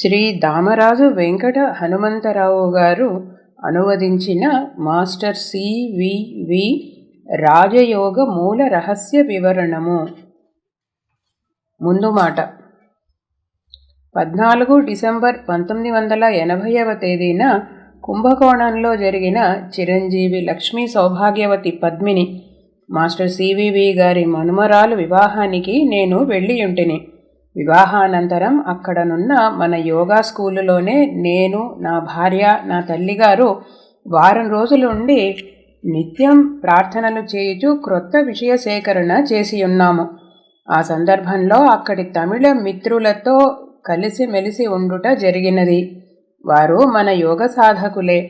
శ్రీ దామరాజు వెంకట హనుమంతరావు గారు అనువదించిన master CVV రాజయోగ మూల రహస్య వివరణము. ముందు మాట. పద్నాలుగు డిసెంబర్ పంతొమ్మిది వందల ఎనభైవ తేదీన కుంభకోణంలో జరిగిన చిరంజీవి లక్ష్మీ సౌభాగ్యవతి పద్మిని మాస్టర్ సివివి గారి మనుమరాలు వివాహానికి నేను వెళ్ళియుంటిని. వివాహానంతరం అక్కడనున్న మన యోగా స్కూలులోనే నేను నా భార్య నా తల్లిగారు వారం రోజులుండి నిత్యం ప్రార్థనలు చేయుచు క్రొత్త విషయ సేకరణ చేసి ఉన్నాము. ఆ సందర్భంలో అక్కడి తమిళ మిత్రులతో కలిసి మెలిసి ఉండుట జరిగినది. వారు మన యోగ సాధకులే.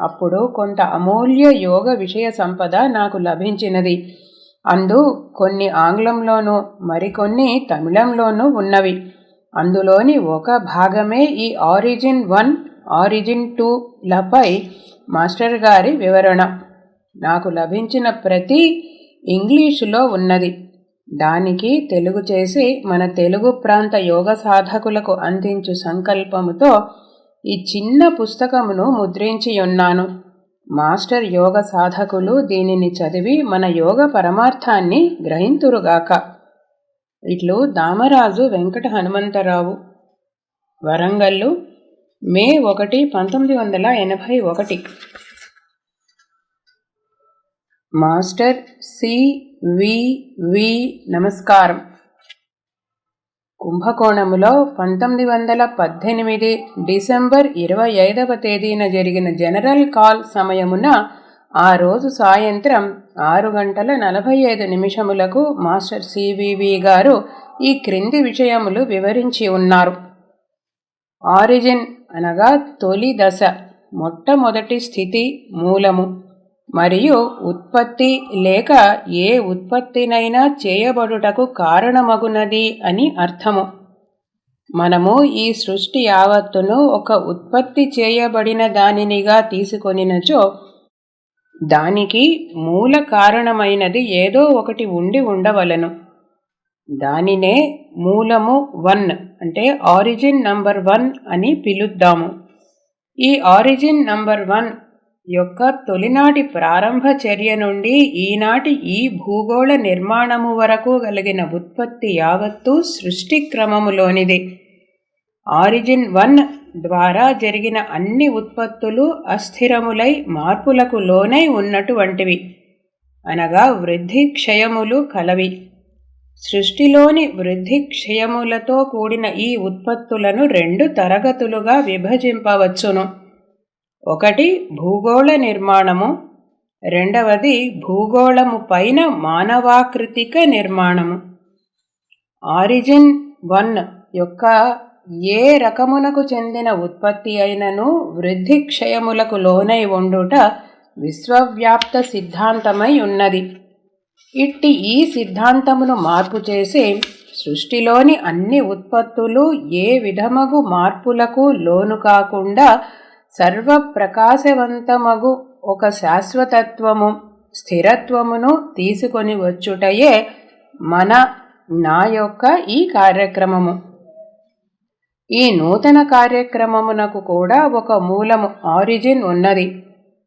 అప్పుడు కొంత అమూల్య యోగ విషయ సంపద నాకు లభించినది. అందు కొన్ని ఆంగ్లంలోనూ మరికొన్ని తమిళంలోనూ ఉన్నవి. అందులోని ఒక భాగమే ఈ ఆరిజిన్ వన్ ఆరిజిన్ టూ లపై మాస్టర్ గారి వివరణ. నాకు లభించిన ప్రతి ఇంగ్లీషులో ఉన్నది. దానికి తెలుగు చేసి మన తెలుగు ప్రాంత యోగ సాధకులకు అందించు సంకల్పముతో ఈ చిన్న పుస్తకమును ముద్రించి ఉన్నాను మాస్టర్ యోగ సాధకులు దీనిని చదివి మన యోగ పరమార్థాన్ని గ్రహింతురుగాక. ఇట్లు దామరాజు వెంకట హనుమంతరావు. వరంగల్లు మే ఒకటి పంతొమ్మిది వందల ఎనభై ఒకటి. మాస్టర్ సివివి నమస్కారం. కుంభకోణములో పంతొమ్మిది వందల పద్దెనిమిది డిసెంబర్ ఇరవై ఐదవ తేదీన జరిగిన జనరల్ కాల్ సమయమున ఆ రోజు సాయంత్రం ఆరు గంటల నలభై ఐదు నిమిషములకు మాస్టర్ సివివి గారు ఈ క్రింది విషయములు వివరించి ఉన్నారు. ఆరిజిన్ అనగా తొలి దశ మొట్టమొదటి స్థితి మూలము. మరియు ఉత్పత్తి లేక ఏ ఉత్పత్తినైనా చేయబడుటకు కారణమగునది అని అర్థము. మనము ఈ సృష్టి యావత్తును ఒక ఉత్పత్తి చేయబడిన దానినిగా తీసుకొనినచో దానికి మూల కారణమైనది ఏదో ఒకటి ఉండి ఉండవలను. దానినే మూలము వన్ అంటే ఆరిజిన్ నంబర్ వన్ అని పిలుద్దాము. ఈ ఆరిజిన్ నంబర్ వన్ యొక్క తొలినాటి ప్రారంభ చర్య నుండి ఈనాటి ఈ భూగోళ నిర్మాణము వరకు కలిగిన ఉత్పత్తి యావత్తు సృష్టి క్రమములోనిది. ఆరిజిన్ వన్ ద్వారా జరిగిన అన్ని ఉత్పత్తులు అస్థిరములై మార్పులకు లోనై ఉన్నటువంటివి. అనగా వృద్ధి క్షయములు కలవి. సృష్టిలోని వృద్ధి క్షయములతో కూడిన ఈ ఉత్పత్తులను రెండు తరగతులుగా విభజింపవచ్చును. ఒకటి భూగోళ నిర్మాణము రెండవది భూగోళము పైన మానవాకృతిక నిర్మాణము. ఆరిజిన్ వన్ యొక్క ఏ రకమునకు చెందిన ఉత్పత్తి అయినను వృద్ధి క్షయములకు లోనై ఉండుట విశ్వవ్యాప్త సిద్ధాంతమై ఉన్నది. ఇట్టి ఈ సిద్ధాంతమును మార్పు చేసి సృష్టిలోని అన్ని ఉత్పత్తులు ఏ విధమగు మార్పులకు లోను కాకుండా సర్వప్రకాశవంతమగు ఒక శాశ్వతత్వము స్థిరత్వమును తీసుకొని వచ్చుటయే మన నా యొక్క ఈ కార్యక్రమము. ఈ నూతన కార్యక్రమమునకు కూడా ఒక మూలము ఆరిజిన్ ఉన్నది.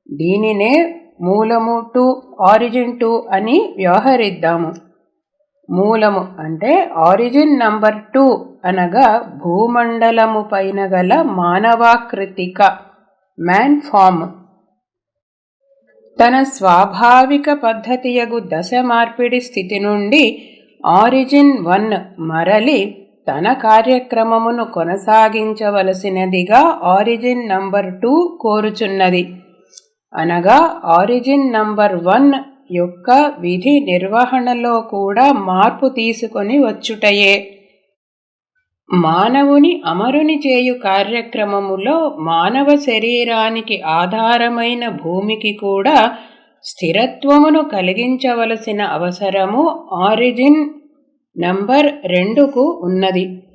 దీనినే మూలము టు ఆరిజిన్ టు అని వ్యవహరిద్దాము. మూలము అంటే ఆరిజిన్ నంబర్ టూ అనగా భూమండలము పైన గల మానవాకృతిక. మ్యాన్ ఫామ్ తన స్వాభావిక పద్ధతియగు దశ మార్పిడి స్థితి నుండి ఆరిజిన్ వన్ మరలి తన కార్యక్రమమును కొనసాగించవలసినదిగా ఆరిజిన్ నంబర్ టూ కోరుచున్నది. అనగా ఆరిజిన్ నంబర్ వన్ యొక్క విధి నిర్వహణలో కూడా మార్పు తీసుకొని వచ్చుటయే. మానవుని అమరుని చేయు కార్యక్రమములో మానవ శరీరానికి ఆధారమైన భూమికి కూడా స్థిరత్వమును కలిగించవలసిన అవసరము ఆరిజిన్ నంబర్ రెండుకు ఉన్నది.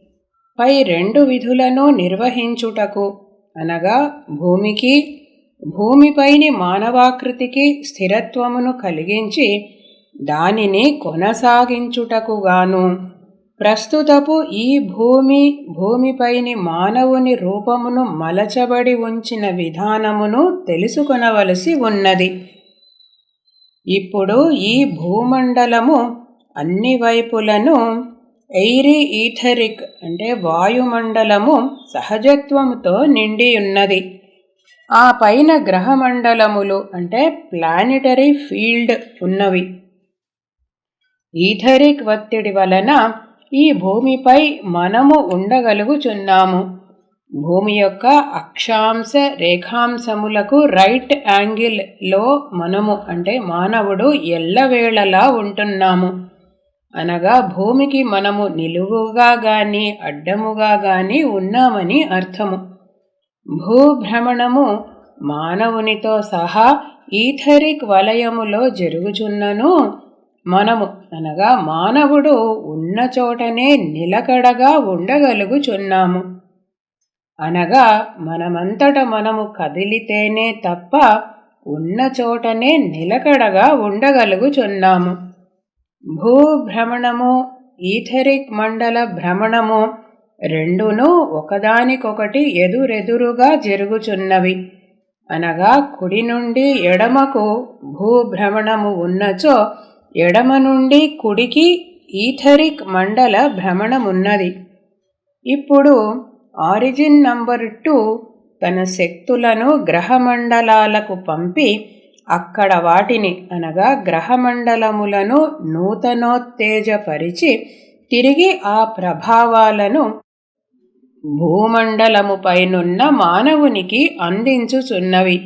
పై రెండు విధులను నిర్వహించుటకు అనగా భూమికి భూమిపైని మానవాకృతికి స్థిరత్వమును కలిగించి దానిని కొనసాగించుటకుగాను ప్రస్తుతపు ఈ భూమి భూమిపైని మానవుని రూపమును మలచబడి ఉంచిన విధానమును తెలుసుకొనవలసి ఉన్నది. ఇప్పుడు ఈ భూమండలము అన్ని వైపులను ఎయిరీ ఈథరిక్ అంటే వాయుమండలము సహజత్వముతో నిండి ఉన్నది ఆ పైన గ్రహమండలములు అంటే ప్లానిటరీ ఫీల్డ్ ఉన్నవి. ఈథరిక్ ఒత్తిడి వలన ఈ భూమిపై మనము ఉండగలుగుచున్నాము. భూమి యొక్క అక్షాంశ రేఖాంశములకు రైట్ యాంగిల్లో మనము అంటే మానవుడు ఎల్లవేళలా ఉంటున్నాము. అనగా భూమికి మనము నిలువుగా గాని అడ్డముగా గాని ఉన్నామని అర్థము. భూభ్రమణము మానవునితో సహా ఈథరిక్ వలయములో జరుగుచున్నను. మనము అనగా మానవుడు ఉన్న చోటనే నిలకడగా ఉండగలుగుచున్నాము. అనగా మనమంతట మనము కదిలితేనే తప్ప ఉన్న చోటనే నిలకడగా ఉండగలుగుచున్నాము. భూభ్రమణము ఈథరిక్ మండల భ్రమణము రెండును ఒకదానికొకటి ఎదురెదురుగా జరుగుచున్నవి. అనగా కుడి నుండి ఎడమకు భూభ్రమణము ఉన్నచో ఎడమ నుండి కుడికి ఈథరిక్ మండల భ్రమణమున్నది. ఇప్పుడు ఆరిజిన్ నంబర్ టూ తన శక్తులను గ్రహమండలాలకు పంపి అక్కడ వాటిని అనగా గ్రహమండలములను నూతనోత్తేజపరిచి తిరిగి ఆ ప్రభావాలను భూమండలముపైనున్న మానవునికి అందించుచున్నవి.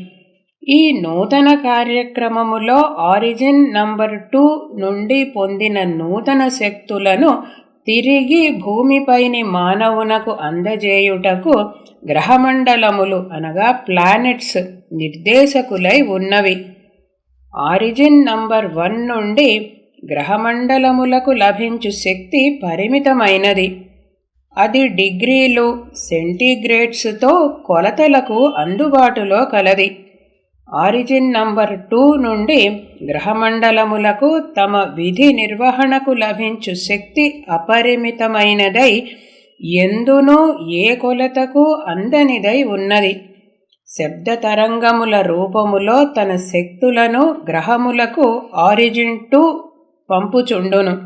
ఈ నూతన కార్యక్రమములో ఆరిజిన్ నంబర్ టూ నుండి పొందిన నూతన శక్తులను తిరిగి భూమిపైని మానవునకు అందజేయుటకు గ్రహమండలములు అనగా ప్లానెట్స్ నిర్దేశకులై ఉన్నవి. ఆరిజిన్ నంబర్ వన్ నుండి గ్రహమండలములకు లభించు శక్తి పరిమితమైనది. అది డిగ్రీలు సెంటీగ్రేడ్స్తో కొలతలకు అందుబాటులో కలది. ఆరిజిన్ నంబర్ టూ నుండి గ్రహమండలములకు తమ విధి నిర్వహణకు లభించు శక్తి అపరిమితమైనదై ఎందునూ ఏ కొలతకు అందనిదై ఉన్నది. శబ్ద తరంగముల రూపములో తన శక్తులను గ్రహములకు ఆరిజిన్ టూ పంపుచుండును.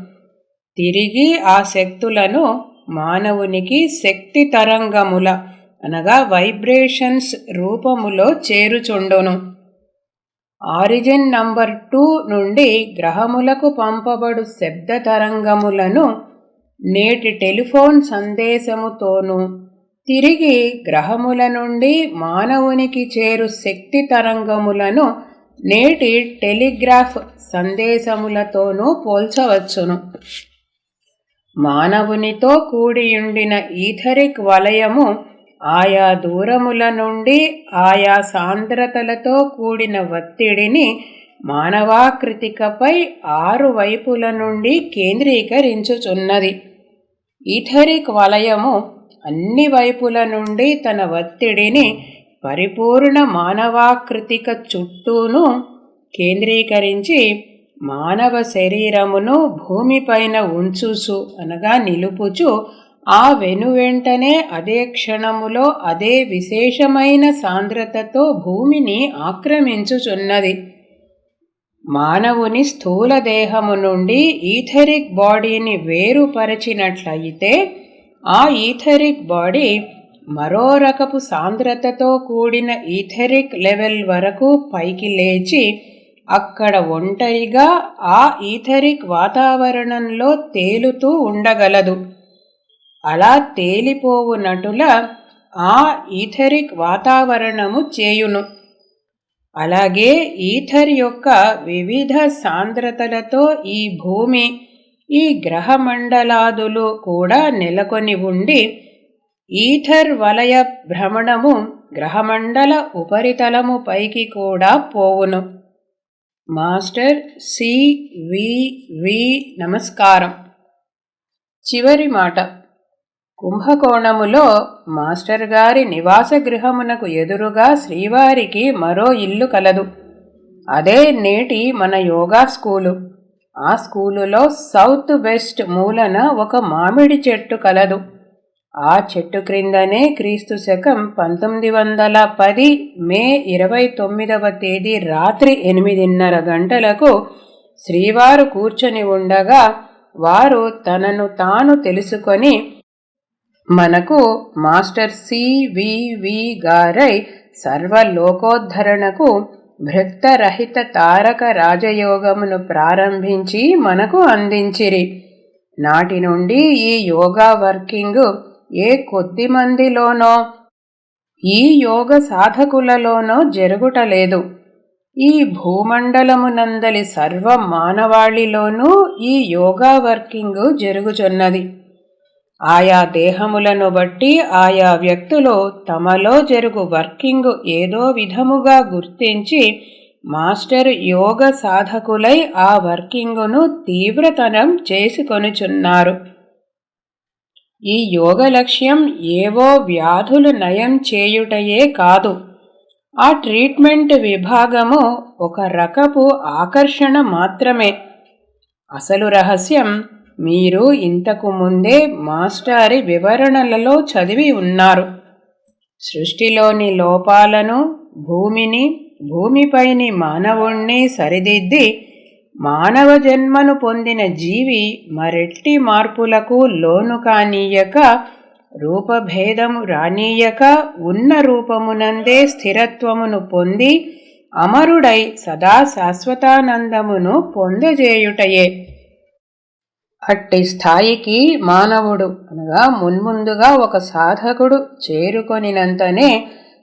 తిరిగి ఆ శక్తులను మానవునికి శక్తి తరంగముల అనగా వైబ్రేషన్స్ రూపములో చేరుచుండును. ఆరిజిన్ నంబర్ టూ నుండి గ్రహములకు పంపబడు శబ్ద తరంగములను నేటి టెలిఫోన్ సందేశముతోనూ తిరిగి గ్రహముల నుండి మానవునికి చేరు శక్తి తరంగములను నేటి టెలిగ్రాఫ్ సందేశములతోనూ పోల్చవచ్చును. మానవునితో కూడియుండిన ఈథరిక్ వలయము ఆయా దూరముల నుండి ఆయా సాంద్రతలతో కూడిన ఒత్తిడిని మానవాకృతికపై ఆరు వైపుల నుండి కేంద్రీకరించుచున్నది. ఈథరిక్ వలయము అన్ని వైపుల నుండి తన ఒత్తిడిని పరిపూర్ణ మానవాకృతిక చుట్టూను కేంద్రీకరించి మానవ శరీరమును భూమిపైన ఉంచుచు అనగా నిలుపుచు ఆ వెనువెంటనే అదే క్షణములో అదే విశేషమైన సాంద్రతతో భూమిని ఆక్రమించుచున్నది. మానవుని స్థూల దేహము నుండి ఈథరిక్ బాడీని వేరుపరచినట్లయితే ఆ ఈథరిక్ బాడీ మరో రకపు సాంద్రతతో కూడిన ఈథరిక్ లెవెల్ వరకు పైకి లేచి అక్కడ ఒంటరిగా ఆ ఈథరిక్ వాతావరణంలో తేలుతూ ఉండగలదు. అలా తేలిపోవునటుల ఆ ఈథరిక్ వాతావరణము చేయును. అలాగే ఈథర్ యొక్క వివిధ సాంద్రతలతో ఈ భూమి ఈ గ్రహమండలాదులు కూడా నెలకొని ఉండి ఈథర్ వలయ భ్రమణము గ్రహమండల ఉపరితలము పైకి కూడా పోవును. మాస్టర్ సి వి వి నమస్కారం. చివరి మాట. కుంభకోణములో మాస్టర్ గారి నివాస గృహమునకు ఎదురుగా శ్రీవారికి మరో ఇల్లు కలదు. అదే నేటి మన యోగా స్కూలు. ఆ స్కూలులో సౌత్ వెస్ట్ మూలన ఒక మామిడి చెట్టు కలదు. ఆ చెట్టు క్రిందనే క్రీస్తు శకం పంతొమ్మిది వందల పది మే ఇరవై తొమ్మిదవ తేదీ రాత్రి ఎనిమిదిన్నర గంటలకు శ్రీవారు కూర్చొని ఉండగా వారు తనను తాను తెలుసుకొని మనకు మాస్టర్ సివివి గారై సర్వలోకోద్ధరణకు భక్తరహిత తారక రాజయోగమును ప్రారంభించి మనకు అందించిరి. నాటి నుండి ఈ యోగా వర్కింగ్ ఏ కొద్ది మందిలోనో ఈ యోగ సాధకులలోనో జరుగుటలేదు. ఈ భూమండలమునందలి సర్వ మానవాళిలోనూ ఈ యోగా వర్కింగ్ జరుగుచున్నది. ఆయా దేహములను బట్టి ఆయా వ్యక్తులు తమలో జరుగు వర్కింగ్ ఏదో విధముగా గుర్తించి మాస్టర్ యోగ సాధకులై ఆ వర్కింగును తీవ్రతరం చేసుకొనుచున్నారు. ఈ యోగ లక్ష్యం ఏవో వ్యాధులు నయం చేయుటయే కాదు. ఆ ట్రీట్మెంట్ విభాగము ఒక రకపు ఆకర్షణ మాత్రమే. అసలు రహస్యం మీరు ఇంతకు ముందే మాస్టారి వివరణలలో చదివి ఉన్నారు. సృష్టిలోని లోపాలను భూమిని భూమిపైని మానవుణ్ణి సరిదిద్ది మానవ జన్మను పొందిన జీవి మరెట్టి మార్పులకు లోను కానీయక రూపభేదము రానీయక ఉన్న రూపమునందే స్థిరత్వమును పొంది అమరుడై సదా శాశ్వతానందమును పొందజేయుటయే. అట్టి స్థాయికి మానవుడు అనగా మున్ముందుగా ఒక సాధకుడు చేరుకొనినంతనే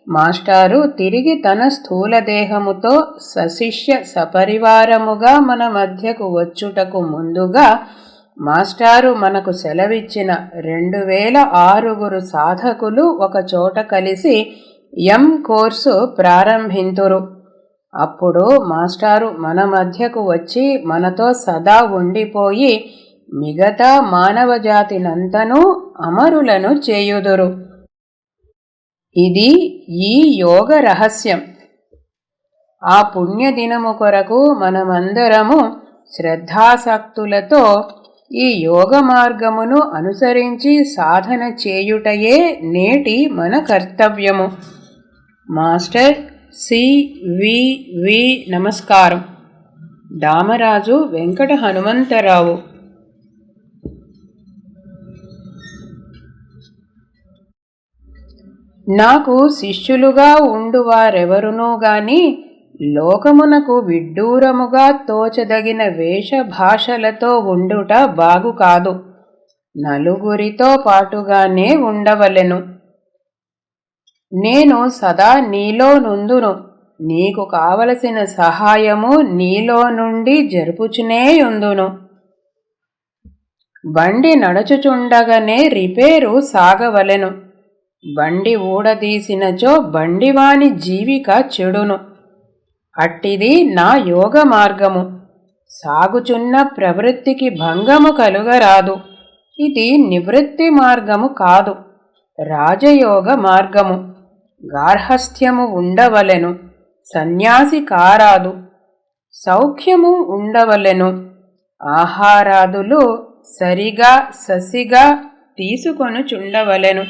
మాస్టారు తిరిగి తన స్థూల దేహముతో సశిష్య సపరివారముగా మన మధ్యకు వచ్చుటకు ముందుగా మాస్టారు మనకు సెలవిచ్చిన రెండు వేల ఆరుగురు సాధకులు ఒక చోట కలిసి ఎం కోర్సు ప్రారంభింతురు. అప్పుడు మాస్టారు మన మధ్యకు వచ్చి మనతో సదా ఉండిపోయి మిగతా మానవజాతినంతనూ అమరులను చేయుదురు. ఇది ఈ యోగ రహస్యం. ఆ పుణ్యదినము కొరకు మనమందరము శ్రద్ధాసక్తులతో ఈ యోగ మార్గమును అనుసరించి సాధన చేయుటయే నేటి మన కర్తవ్యము. మాస్టర్ సి వి వి నమస్కారం. దామరాజు వెంకట హనుమంతరావు. నాకు శిష్యులుగా ఉండువారెవరునూ గాని లోకమునకు విడ్డూరముగా తోచదగిన వేషభాషలతో ఉండుట బాగు కాదు. నలుగురితో పాటుగానే ఉండవలెను. నేను సదా నీలో నుందును. నీకు కావలసిన సహాయము నీలో నుండి జరుపుచునే ఉందును బండి నడుచుచుండగానే రిపేరు సాగవలెను. బండి ఊడదీసినచో బండివాని జీవిక చెడును. అట్టిది నా యోగ మార్గము. సాగుచున్న ప్రవృత్తికి భంగము కలుగరాదు. ఇది నివృత్తి మార్గము కాదు రాజయోగ మార్గము. గార్హస్థ్యము ఉండవలెను సన్యాసి కారాదు. సౌఖ్యము ఉండవలెను ఆహారాదులు సరిగా ససిగా తీసుకొనుచుండవలెను.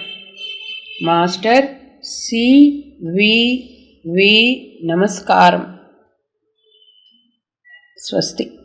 మాస్టర్ సి వి నమస్కారం. స్వస్తి.